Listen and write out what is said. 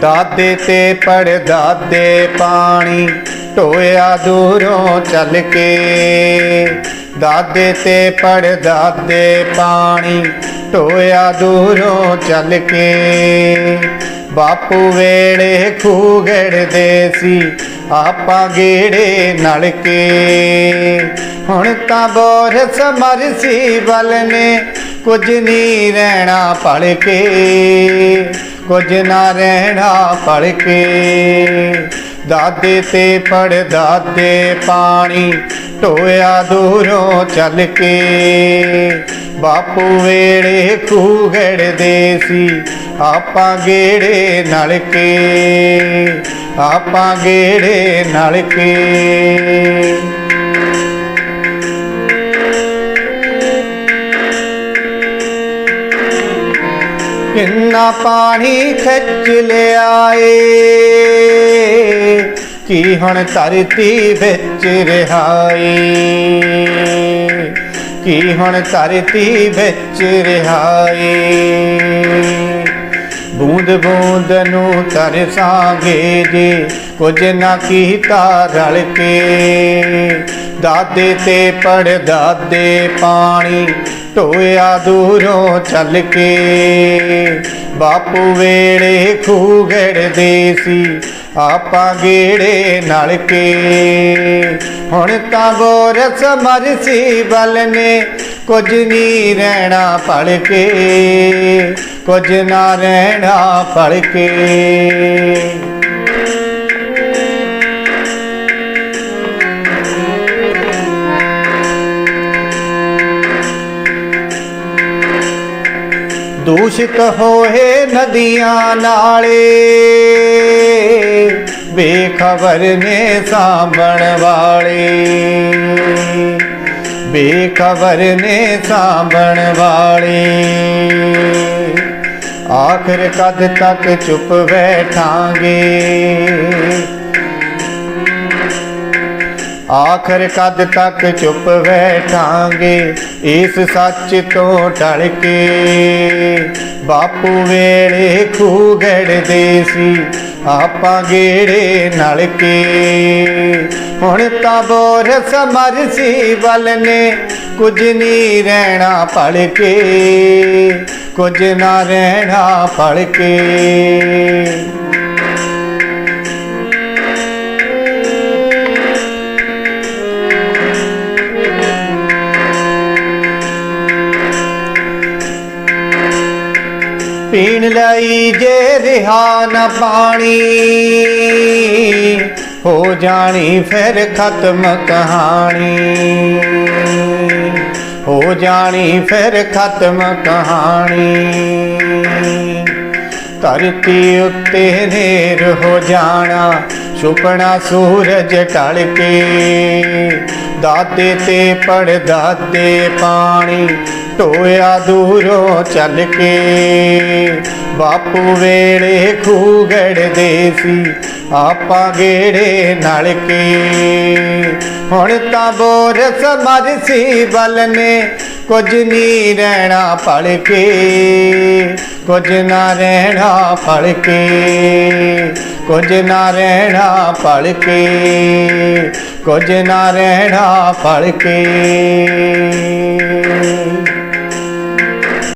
ਦਾਦੇ ਤੇ ਪੜਦਾਦੇ ਪਾਣੀ ਢੋਇਆ ਦੂਰੋਂ ਚੱਲ ਕੇ। ਦਾਦੇ ਤੇ ਪੜਦਾਦੇ ਪਾਣੀ ਢੋਇਆ ਦੂਰੋਂ ਚੱਲ ਕੇ। ਬਾਪੂ ਵੇਲੇ ਖੂਗੜਦੇ ਸੀ, ਆਪਾਂ ਗੇੜੇ ਨਲ ਕੇ। ਹੁਣ ਤਾਂ ਬੋਰ ਸਮਰਸੀ ਬਲ ਨੇ, ਕੁਝ ਨਹੀਂ ਰਹਿਣਾ ਪੜ ਕੇ ਕੁਝ ਨਾ ਰਹਿਣਾ ਪੜ ਕੇ ਦਾਦੇ ਤੇ ਪੜ ਦਾਦੇ ਪਾਣੀ ਢੋਇਆ ਦੂਰੋਂ ਚੱਲ ਕੇ ਬਾਪੂ ਵੇੜੇ ਖੂਗੜਦੇ ਸੀ, ਆਪਾਂ ਗੇੜੇ ਨਲ ਕੇ ਆਪਾਂ ਗੇੜੇ ਨਲ ਕੇ ਕਿੰਨਾ ਪਾਣੀ ਖਿੱਚ ਲਿਆਏ। ਕੀ ਹੁਣ ਧਰਤੀ ਵਿੱਚ ਰਹਾਈ ਕੀ ਹੁਣ ਧਰਤੀ ਵਿੱਚ ਰਹਾਈ ਬੂੰਦ ਬੂੰਦ ਨੂੰ ਤਰਸਾਂਗੇ ਜੀ ਕੁਝ ਨਾ ਕੀਤਾ ਰਲ ਕੇ। ਦਾਦੇ ਤੇ ਪੜਦਾਦੇ ਪਾਣੀ ਢੋਇਆ ਦੂਰੋਂ ਚੱਲ ਕੇ। ਬਾਪੂ ਵੇੜੇ ਖੂਗੜਦੇ ਸੀ, ਆਪਾਂ ਗੇੜੇ ਨਲ ਕੇ। ਹੁਣ ਤਾਂ ਗੋਰਸ ਮਰਸੀ ਬਲ ਨੇ, ਕੁਝ ਨਹੀਂ ਰਹਿਣਾ ਪੜ ਕੇ। ਕੁਝ ਨਾ ਰਹਿਣਾ ਪੜ ਕੇ। ਦੂਸ਼ਿਤ ਹੋਏ ਨਦੀਆਂ ਨਾਲੇ। ਬੇਖਬਰ ਨੇ ਸਾਂਭਣ ਵਾਲੇ। ਬੇਖਬਰ ਨੇ ਸਾਂਭਣ ਵਾਲੇ। ਆਖਰ ਕਦ ਤੱਕ ਚੁੱਪ ਬੈਠਾਂਗੇ? ਆਖਰ ਕਦ ਤੱਕ ਚੁੱਪ ਬੈਠਾਂਗੇ? ਇਸ ਸੱਚ ਤੋਂ ਟਲ ਕੇ ਬਾਪੂ ਵੇਲੇ ਖੂਗੜਦੇ ਸੀ, ਆਪਾਂ ਗੇੜੇ ਨਲ ਕੇ ਹੁਣ ਤਾਂ ਬੋਰ ਸਮਰਸੀ ਵੱਲ ਨੇ ਕੁਝ ਨਹੀਂ ਰਹਿਣਾ ਪੜ ਕੇ ਕੁਝ ਨਾ ਰਹਿਣਾ ਪੜ ਕੇ ਪੀਣ ਲਈ ਜੇ ਰਿਹਾ ਨਾ ਪਾਣੀ, ਹੋ ਜਾਣੀ ਫਿਰ ਖਤਮ ਕਹਾਣੀ। ਹੋ ਜਾਣੀ ਫਿਰ ਖਤਮ ਕਹਾਣੀ। ਧਰਤੀ ਉੱਤੇ ਨੇਰ ਹੋ ਜਾਣਾ, ਸੁਪਨਾ ਸੂਰਜ ਢਲ ਕੇ। ਦਾਦੇ ਤੇ ਪੜਦਾਦੇ ਪਾਣੀ ਢੋਇਆ ਦੂਰੋਂ ਚੱਲ ਕੇ। ਬਾਪੂ ਵੇਲੇ ਖੂਗੜਦੇ ਸੀ, ਆਪਾਂ ਗੇੜੇ ਨਲ ਕੇ। ਹੁਣ ਤਾਂ ਬੋਰ ਸਮਝ ਸੀ ਬਲ ਨੇ ਕੁਝ ਨਹੀਂ ਰਹਿਣਾ ਪੜ ਕੇ, ਕੁਝ ਨਾ ਰਹਿਣਾ ਪੜ ਕੇ, ਕੁਝ ਨਾ ਰਹਿਣਾ ਪੜ ਕੇ, ਕੁਝ ਨਾ ਰਹਿਣਾ ਪੜ ਕੇ।